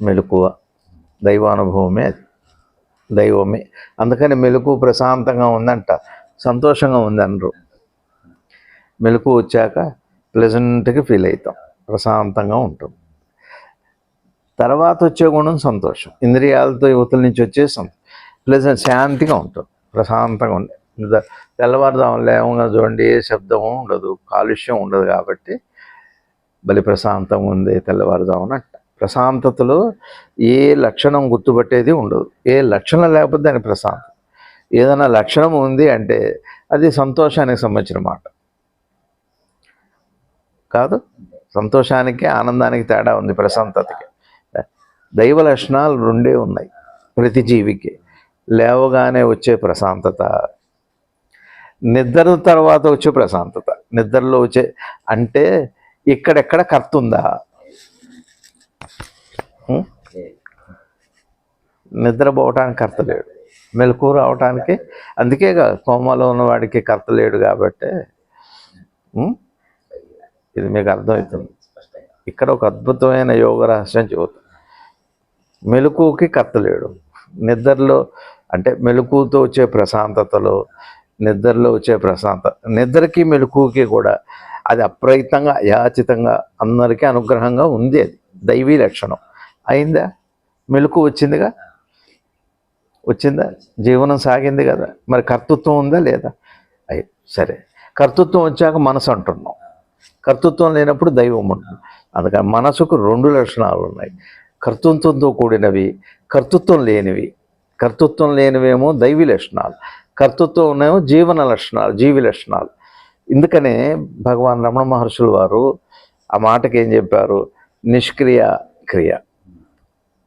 మెలకువ దైవానుభవమే అది. దైవమే. అందుకని మెలకు ప్రశాంతంగా ఉందంట. సంతోషంగా ఉంది అనరు మెలకు వచ్చాక ప్లెజెంట్గా ఫీల్ అవుతాం ప్రశాంతంగా ఉంటాం. తర్వాత వచ్చే గుణం సంతోషం. ఇంద్రియాలతో యువతల నుంచి వచ్చే సంతోషం ప్లెజెంట్ శాంతిగా ఉంటాం. ప్రశాంతంగా ఉండే. నిద్ర తెల్లవారుదాం లేవంగా చూడండి ఏ శబ్దము ఉండదు. కాలుష్యం ఉండదు కాబట్టి బలి ప్రశాంతంగా ఉంది తెల్లవారుదామని అంట ప్రశాంతతలో ఏ లక్షణం గుర్తుపట్టేది ఉండదు. ఏ లక్షణం లేకపోతే దాని ప్రశాంతత ఏదైనా లక్షణం ఉంది అంటే అది సంతోషానికి సంబంధించిన మాట. కాదు? సంతోషానికి ఆనందానికి తేడా ఉంది ప్రశాంతతకి. దైవ లక్షణాలు రెండే ఉన్నాయి ప్రతి జీవికి. లేవగానే వచ్చే ప్రశాంతత నిద్ర తర్వాత వచ్చే ప్రశాంతత. నిద్రలో వచ్చే అంటే ఇక్కడెక్కడ కర్తుందా నిద్రపోవటానికి కర్త లేడు. మెలకు రావటానికి అందుకే కోమలో ఉన్నవాడికి కర్త లేడు కాబట్టి ఇది మీకు అర్థమవుతుంది ఇక్కడ ఒక అద్భుతమైన యోగ రహస్యం చెబుతుంది మెలకుకి కర్త లేడు. నిద్రలో అంటే మెలకుతో వచ్చే ప్రశాంతతలో నిద్రలో వచ్చే ప్రశాంతత నిద్రకి మెలకుకి కూడా అది అప్రయత్నంగా యాచితంగా అందరికీ అనుగ్రహంగా ఉంది అది. దైవీ లక్షణం. అయిందా? మెలకు వచ్చిందిగా? వచ్చిందా? జీవనం సాగింది కదా. మరి కర్తృత్వం ఉందా లేదా? అయ్యి సరే. కర్తృత్వం వచ్చాక మనసు అంటున్నాం. కర్తృత్వం లేనప్పుడు దైవం ఉంటుంది అందుకని మనసుకు రెండు లక్షణాలు ఉన్నాయి. కర్తృత్వంతో కూడినవి కర్తృత్వం లేనివి. కర్తృత్వం లేనివేమో దైవి లక్షణాలు. కర్తృత్వం ఉన్నేమో జీవన లక్షణాలు జీవి లక్షణాలు. ఇందుకనే భగవాన్ రమణ మహర్షులు వారు ఆ మాటకి ఏం చెప్పారు? నిష్క్రియ క్రియ.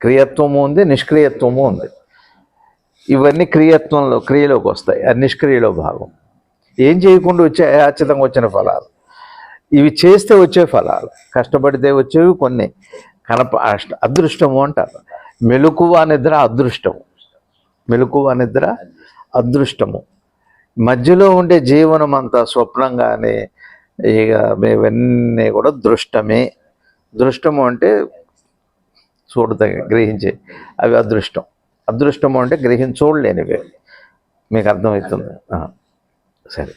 క్రియత్వము ఉంది నిష్క్రియత్వము ఉంది. ఇవన్నీ క్రియత్వంలో క్రియలోకి వస్తాయి. అది నిష్క్రియలో భాగం. ఏం చేయకుండా వచ్చే అయాచితంగా వచ్చిన ఫలాలు. ఇవి చేస్తే వచ్చే ఫలాలు. కష్టపడితే వచ్చేవి కొన్ని. కనప అష్ట అదృష్టము అంటారు. మెలకువ నిద్ర అదృష్టము. మెలకువ నిద్ర అదృష్టము. మధ్యలో ఉండే జీవనం అంతా స్వప్నంగానే ఇక ఇవన్నీ కూడా దృష్టమే. దృష్టము అంటే చూడదగ గ్రహించే అవి అదృష్టం. అదృష్టము అంటే గ్రహించోడలేనివి. మీకు అర్థమవుతుంది. సరే.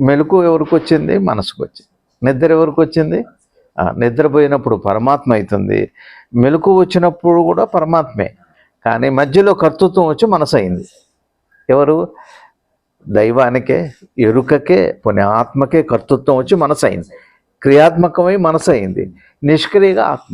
మెలకు ఎవరికి వచ్చింది? మనసుకు వచ్చింది. నిద్ర ఎవరికి వచ్చింది? నిద్రపోయినప్పుడు పరమాత్మ అవుతుంది. మెలకు వచ్చినప్పుడు కూడా పరమాత్మే. కానీ మధ్యలో కర్తృత్వం వచ్చి మనసు అయింది. ఎవరు? దైవానికే ఎరుకకే పోనీ ఆత్మకే కర్తృత్వం వచ్చి మనసు అయింది. క్రియాత్మకమై మనసు అయింది. నిష్క్రియగా ఆత్మ